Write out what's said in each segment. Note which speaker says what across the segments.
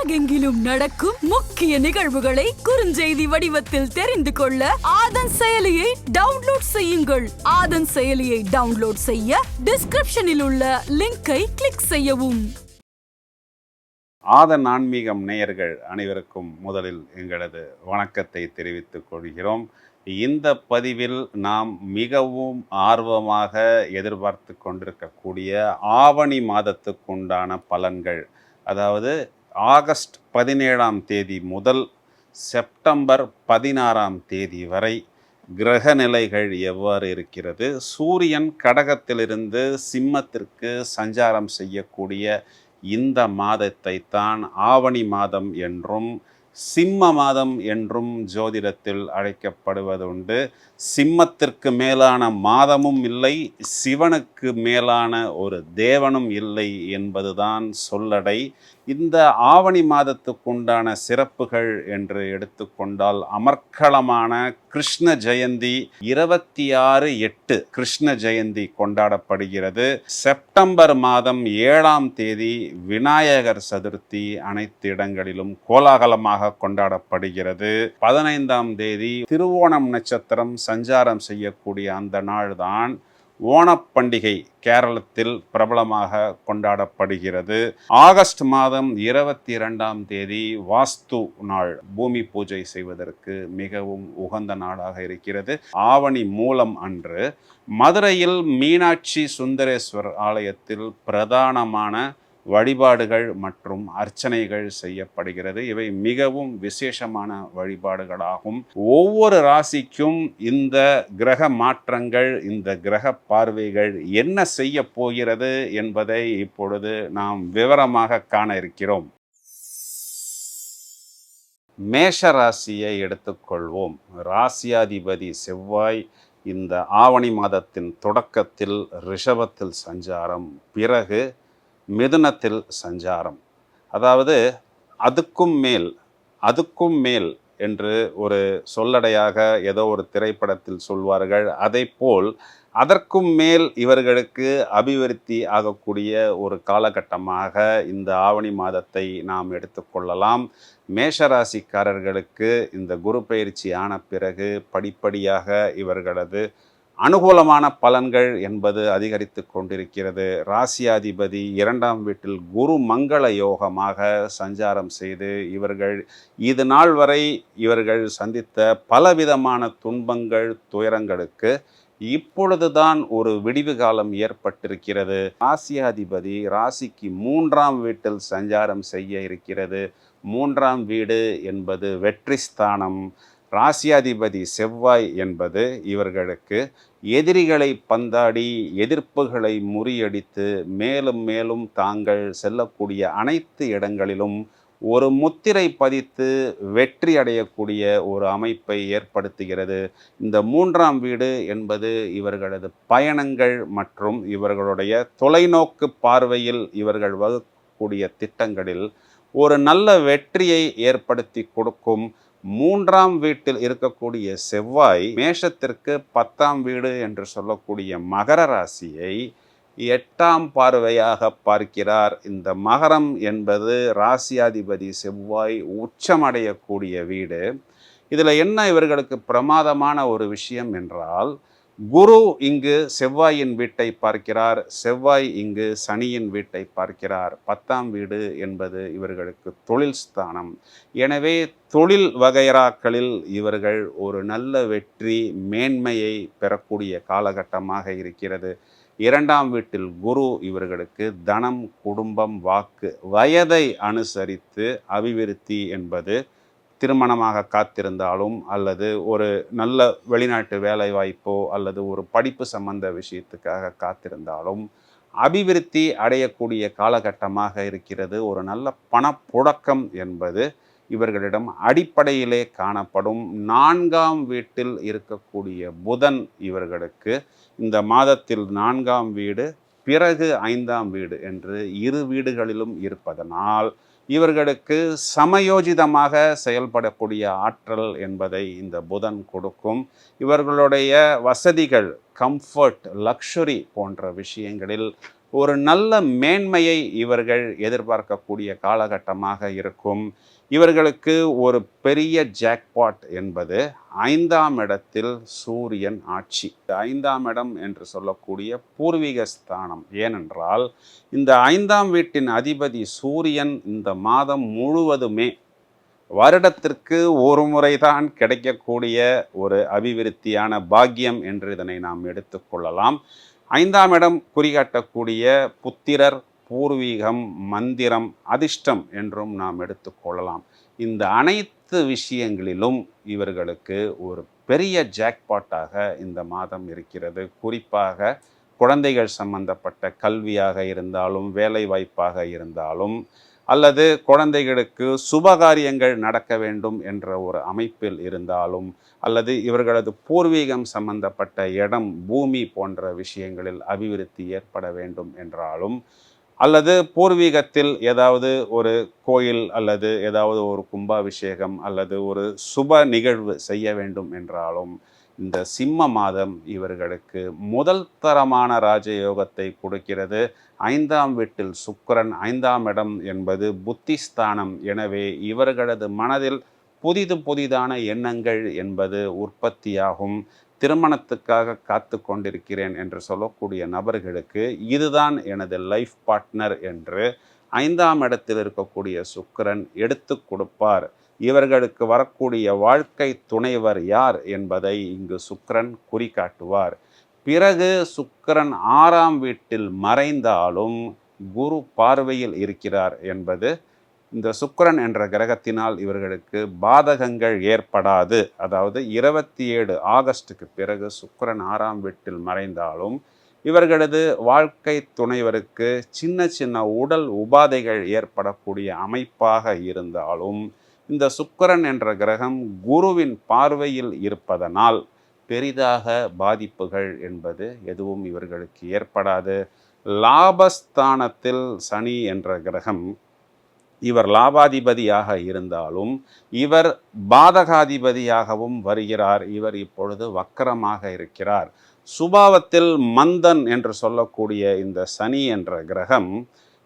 Speaker 1: உலகெங்கிலும் நடக்கும் முக்கிய நிகழ்வுகளை குறுஞ்செய்தி வடிவத்தில் தெரிந்து கொள்ள ஆதன் செயலியை டவுன்லோட் செய்யுங்கள். ஆதன் செயலியை டவுன்லோட் செய்ய டிஸ்கிரிப்ஷனில் உள்ள லிங்கை கிளிக் செய்யவும்.
Speaker 2: ஆதன் ஆன்மீகம் நேயர்கள் அனைவருக்கும் முதலில் எங்களது வணக்கத்தை தெரிவித்துக் கொள்கிறோம். இந்த பதிவில் நாம் மிகவும் ஆர்வமாக எதிர்பார்த்து கொண்டிருக்கக்கூடிய ஆவணி மாதத்துக்குண்டான பலன்கள் அதாவது ஆகஸ்ட் பதினேழாம் தேதி முதல் செப்டம்பர் பதினாறாம் தேதி வரை கிரக நிலைகள் எவ்வாறு இருக்கிறது? சூரியன் கடகத்திலிருந்து சிம்மத்திற்கு சஞ்சாரம் செய்யக்கூடிய இந்த மாதத்தை தான் ஆவணி மாதம் என்றும் சிம்ம மாதம் என்றும் ஜோதிடத்தில் அழைக்கப்படுவதுண்டு. சிம்மத்திற்கு மேலான மாதமும் இல்லை சிவனுக்கு மேலான ஒரு தேவனும் இல்லை என்பதுதான் சொல்லடை. இந்த ஆவணி மாதத்துக்குண்டான சிறப்புகள் என்று எடுத்துக்கொண்டால் அமர்க்களமான கிருஷ்ண ஜெயந்தி இருபத்தி ஆறு எட்டு கிருஷ்ண ஜெயந்தி கொண்டாடப்படுகிறது. செப்டம்பர் மாதம் ஏழாம் தேதி விநாயகர் சதுர்த்தி அனைத்து இடங்களிலும் கோலாகலமாக கொண்டாடப்படுகிறது. பதினைந்தாம் தேதி திருவோணம் நட்சத்திரம் சஞ்சாரம் செய்யக்கூடிய அந்த நாள்தான் ஓணப்பண்டிகை கேரளத்தில் பிரபலமாக கொண்டாடப்படுகிறது. ஆகஸ்ட் மாதம் இருபத்தி இரண்டாம் தேதி வாஸ்து நாள். பூமி பூஜை செய்வதற்கு மிகவும் உகந்த நாளாக இருக்கிறது. ஆவணி மூலம் அன்று மதுரையில் மீனாட்சி சுந்தரேஸ்வர் ஆலயத்தில் பிரதானமான வழிபாடுகள் மற்றும் அர்ச்சனைகள் செய்யப்படுகிறது. இவை மிகவும் விசேஷமான வழிபாடுகளாகும். ஒவ்வொரு ராசிக்கும் இந்த கிரக மாற்றங்கள் இந்த கிரக பார்வைகள் என்ன செய்ய போகிறது என்பதை இப்பொழுது நாம் விவரமாக காண இருக்கிறோம். மேஷ ராசியை எடுத்துக்கொள்வோம். ராசியாதிபதி செவ்வாய் இந்த ஆவணி மாதத்தின் தொடக்கத்தில் ரிஷபத்தில் சஞ்சாரம். பிறகு மிதுனத்தில் சஞ்சாரம். அதாவது அதுக்கும் மேல் அதுக்கும் மேல் என்று ஒரு சொல்லடையாக ஏதோ ஒரு திரைப்படத்தில் சொல்வார்கள். அதை போல் அதற்கும் மேல் இவர்களுக்கு அபிவிருத்தி ஆகக்கூடிய ஒரு காலகட்டமாக இந்த ஆவணி மாதத்தை நாம் எடுத்துக்கொள்ளலாம் மேஷராசிக்காரர்களுக்கு இந்த குரு பயிற்சி ஆன பிறகு படிப்படியாக இவர்களது அனுகூலமான பலன்கள் என்பது அதிகரித்து கொண்டிருக்கிறது. ராசியாதிபதி இரண்டாம் வீட்டில் குரு மங்கள யோகமாக சஞ்சாரம் செய்து இவர்கள் இது நாள் வரை இவர்கள் சந்தித்த பலவிதமான துன்பங்கள் துயரங்களுக்கு இப்பொழுதுதான் ஒரு விடிவு காலம் ஏற்பட்டிருக்கிறது. ராசியாதிபதி ராசிக்கு மூன்றாம் வீட்டில் சஞ்சாரம் செய்ய இருக்கிறது. மூன்றாம் வீடு என்பது வெற்றி ஸ்தானம். ராசியாதிபதி செவ்வாய் என்பது இவர்களுக்கு எதிரிகளை பந்தாடி எதிர்ப்புகளை முறியடித்து மேலும் மேலும் தாங்கள் செல்லக்கூடிய அனைத்து இடங்களிலும் ஒரு முத்திரை பதித்து வெற்றி அடையக்கூடிய ஒரு அமைப்பை ஏற்படுத்துகிறது. இந்த மூன்றாம் வீடு என்பது இவர்களது பயணங்கள் மற்றும் இவர்களுடைய தொலைநோக்கு பார்வையில் இவர்கள் வகுக்கக்கூடிய திட்டங்களில் ஒரு நல்ல வெற்றியை ஏற்படுத்தி கொடுக்கும் மூன்றாம் வீட்டில் இருக்கக்கூடிய செவ்வாய் மேஷத்திற்கு பத்தாம் வீடு என்று சொல்லக்கூடிய மகர ராசியை எட்டாம் பார்வையாக பார்க்கிறார். இந்த மகரம் என்பது ராசியாதிபதி செவ்வாய் உச்சமடையக்கூடிய வீடு. இதில் என்ன இவர்களுக்கு பிரமாதமான ஒரு விஷயம் என்றால் குரு இங்கு செவ்வாயின் வீட்டை பார்க்கிறார் செவ்வாய் இங்கு சனியின் வீட்டை பார்க்கிறார். பத்தாம் வீடு என்பது இவர்களுக்கு தொழில் ஸ்தானம். எனவே தொழில் வகைராக்களில் இவர்கள் ஒரு நல்ல வெற்றி மேன்மையை பெறக்கூடிய காலகட்டமாக இருக்கிறது. இரண்டாம் வீட்டில் குரு இவர்களுக்கு தனம் குடும்பம் வாக்கு வயதை அனுசரித்து அபிவிருத்தி என்பது திருமணமாக காத்திருந்தாலும் அல்லது ஒரு நல்ல வெளிநாட்டு வேலை வாய்ப்போ அல்லது ஒரு படிப்பு சம்பந்த விஷயத்துக்காக காத்திருந்தாலும் அபிவிருத்தி அடையக்கூடிய காலகட்டமாக இருக்கிறது. ஒரு நல்ல பணப்புழக்கம் என்பது இவர்களிடம் அடிப்படையிலே காணப்படும். நான்காம் வீட்டில் இருக்கக்கூடிய புதன் இவர்களுக்கு இந்த மாதத்தில் நான்காம் வீடு பிறகு ஐந்தாம் வீடு என்று இரு வீடுகளிலும் இருப்பதனால் இவர்களுக்கு சமயோஜிதமாக செயல்படக்கூடிய ஆற்றல் என்பதை இந்த புதன் கொடுக்கும். இவர்களுடைய வசதிகள் கம்ஃபர்ட் லக்ஷுரி போன்ற விஷயங்களில் ஒரு நல்ல மேன்மையை இவர்கள் எதிர்பார்க்கக்கூடிய காலகட்டமாக இருக்கும். இவர்களுக்கு ஒரு பெரிய ஜாக்பாட் என்பது ஐந்தாம் இடத்தில் சூரியன் ஆட்சி. ஐந்தாம் இடம் என்று சொல்லக்கூடிய பூர்வீக ஸ்தானம். ஏனென்றால் இந்த ஐந்தாம் வீட்டின் அதிபதி சூரியன் இந்த மாதம் முழுவதுமே வருடத்திற்கு ஒரு முறைதான் கிடைக்கக்கூடிய ஒரு அபிவிருத்தியான பாக்கியம் என்று இதனை நாம் எடுத்துக்கொள்ளலாம் ஐந்தாம் இடம் குறிகாட்டக்கூடிய புத்திரர் பூர்வீகம் மந்திரம் அதிர்ஷ்டம் என்றும் நாம் எடுத்துக்கொள்ளலாம் இந்த அனைத்து விஷயங்களிலும் இவர்களுக்கு ஒரு பெரிய ஜாக்பாட்டாக இந்த மாதம் இருக்கிறது. குறிப்பாக குழந்தைகள் சம்பந்தப்பட்ட கல்வியாக இருந்தாலும் வேலை வாய்ப்பாக இருந்தாலும் அல்லது குழந்தைகளுக்கு சுபகாரியங்கள் நடக்க வேண்டும் என்ற ஒரு அமைப்பில் இருந்தாலும் அல்லது இவர்களது பூர்வீகம் சம்பந்தப்பட்ட இடம் பூமி போன்ற விஷயங்களில் அபிவிருத்தி ஏற்பட வேண்டும் என்றாலும் அல்லது பூர்வீகத்தில் ஏதாவது ஒரு கோயில் அல்லது ஏதாவது ஒரு கும்பாபிஷேகம் அல்லது ஒரு சுப நிகழ்வு செய்ய வேண்டும் என்றாலும் இந்த சிம்ம மாதம் இவர்களுக்கு முதல் தரமான ராஜயோகத்தை கொடுக்கிறது. ஐந்தாம் வீட்டில் சுக்கரன் ஐந்தாம் இடம் என்பது புத்திஸ்தானம். எனவே இவர்களது மனதில் புதிது புதிதான எண்ணங்கள் என்பது உற்பத்தியாகும். திருமணத்துக்காக காத்து கொண்டிருக்கிறேன் என்று சொல்லக்கூடிய நபர்களுக்கு இதுதான் எனது லைஃப் பார்ட்னர் என்று ஐந்தாம் இடத்தில் இருக்கக்கூடிய சுக்கரன் எடுத்து கொடுப்பார். இவர்களுக்கு வரக்கூடிய வாழ்க்கை துணைவர் யார் என்பதை இங்கு சுக்கிரன் குறிக்காட்டுவார் பிறகு சுக்கரன் ஆறாம் வீட்டில் மறைந்தாலும் குரு பார்வையில் இருக்கிறார் என்பது இந்த சுக்கரன் என்ற கிரகத்தினால் இவர்களுக்கு பாதகங்கள் ஏற்படாது. அதாவது இருபத்தி ஏழு ஆகஸ்டுக்கு பிறகு சுக்கரன் ஆறாம் வீட்டில் மறைந்தாலும் இவர்களது வாழ்க்கை துணைவருக்கு சின்ன சின்ன உடல் உபாதைகள் ஏற்படக்கூடிய அமைப்பாக இருந்தாலும் இந்த சுக்கரன் என்ற கிரகம் குருவின் பார்வையில் இருப்பதனால் பெரிதாக பாதிப்புகள் என்பது எதுவும் இவர்களுக்கு ஏற்படாது. லாபஸ்தானத்தில் சனி என்ற கிரகம் இவர் லாபாதிபதியாக இருந்தாலும் இவர் பாதகாதிபதியாகவும் வருகிறார். இவர் இப்பொழுது வக்கரமாக இருக்கிறார். சுபாவத்தில் மந்தன் என்று சொல்லக்கூடிய இந்த சனி என்ற கிரகம்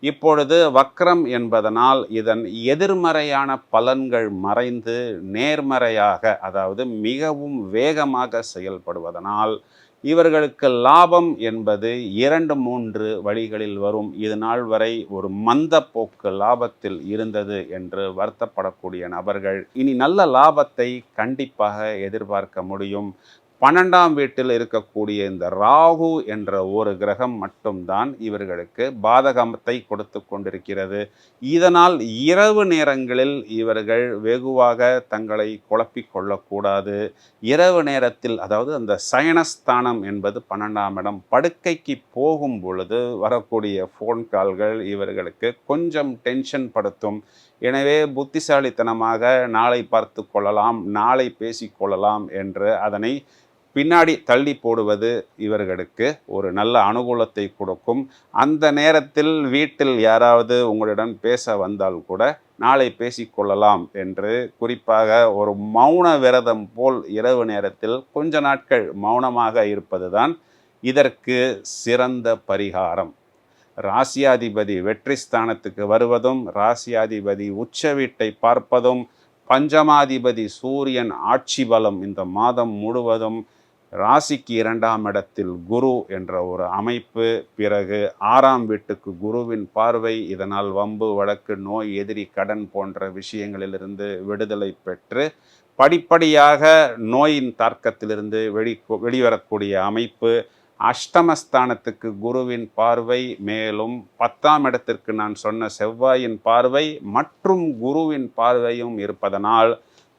Speaker 2: இப்பொழுது வக்ரம் என்பதனால் இதன் எதிர்மறையான பலன்கள் மறைந்து நேர்மறையாக அதாவது மிகவும் வேகமாக செயல்படுவதனால் இவர்களுக்கு லாபம் என்பது இரண்டு மூன்று வழிகளில் வரும். இது நாள் வரை ஒரு மந்த போக்கு லாபத்தில் இருந்தது என்று வருத்தப்படக்கூடிய நபர்கள். இனி நல்ல லாபத்தை கண்டிப்பாக எதிர்பார்க்க முடியும். பன்னெண்டாம் வீட்டில் இருக்கக்கூடிய இந்த ராகு என்ற ஒரு கிரகம் மட்டும்தான் இவர்களுக்கு பாதகத்தை கொடுத்து கொண்டிருக்கிறது. இதனால் இரவு நேரங்களில் இவர்கள் வெகுவாக தங்களை குழப்பிக் கொள்ளக்கூடாது. இரவு நேரத்தில் அதாவது அந்த சயனஸ்தானம் என்பது பன்னெண்டாம் இடம் படுக்கைக்கு போகும் பொழுது வரக்கூடிய ஃபோன் கால்கள் இவர்களுக்கு கொஞ்சம் டென்ஷன் படுத்தும். எனவே புத்திசாலித்தனமாக நாளை பார்த்து கொள்ளலாம் நாளை பேசிக்கொள்ளலாம் என்று அதனை பின்னாடி தள்ளி போடுவது இவர்களுக்கு ஒரு நல்ல அனுகூலத்தை கொடுக்கும். அந்த நேரத்தில் வீட்டில் யாராவது உங்களிடம் பேச வந்தால் கூட நாளை பேசிக்கொள்ளலாம் என்று குறிப்பாக ஒரு மௌன விரதம் போல் இரவு நேரத்தில் கொஞ்ச நாட்கள் மௌனமாக இருப்பதுதான் இதற்கு சிறந்த பரிகாரம். ராசியாதிபதி வெற்றி ஸ்தானத்துக்கு வருவதும் ராசியாதிபதி உச்ச வீட்டை பார்ப்பதும் பஞ்சமாதிபதி சூரியன் ஆட்சி பலம் இந்த மாதம் முழுவதும் ராசிக்கு இரண்டாம் இடத்தில் குரு என்ற ஒரு அமைப்பு பிறகு ஆறாம் வீட்டுக்கு குருவின் பார்வை இதனால் வம்பு வழக்கு நோய் எதிரி கடன் போன்ற விஷயங்களிலிருந்து விடுதலை பெற்று படிப்படியாக நோயின் தாக்கத்திலிருந்து வெளி வெளிவரக்கூடிய அமைப்பு. அஷ்டமஸ்தானத்துக்கு குருவின் பார்வை மேலும் பத்தாம் இடத்திற்கு நான் சொன்ன செவ்வாயின் பார்வை மற்றும் குருவின் பார்வையும் இருப்பதனால்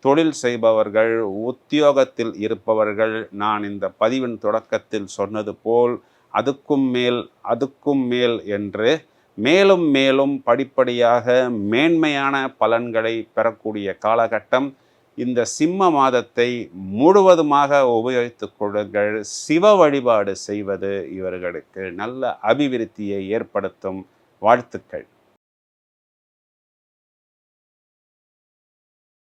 Speaker 2: தொழில் செய்பவர்கள் உத்தியோகத்தில் இருப்பவர்கள் நான் இந்த பதிவின் தொடக்கத்தில் சொன்னது போல் அதுக்கும் மேல் அதுக்கும் மேல் என்று மேலும் மேலும் படிப்படியாக மேன்மையான பலன்களை பெறக்கூடிய காலகட்டம். இந்த சிம்ம மாதத்தை முழுவதுமாக உபயோகித்துக் கொள்ளுங்கள். சிவ வழிபாடு செய்வது இவர்களுக்கு நல்ல அபிவிருத்தியை ஏற்படுத்தும். வாழ்த்துக்கள்.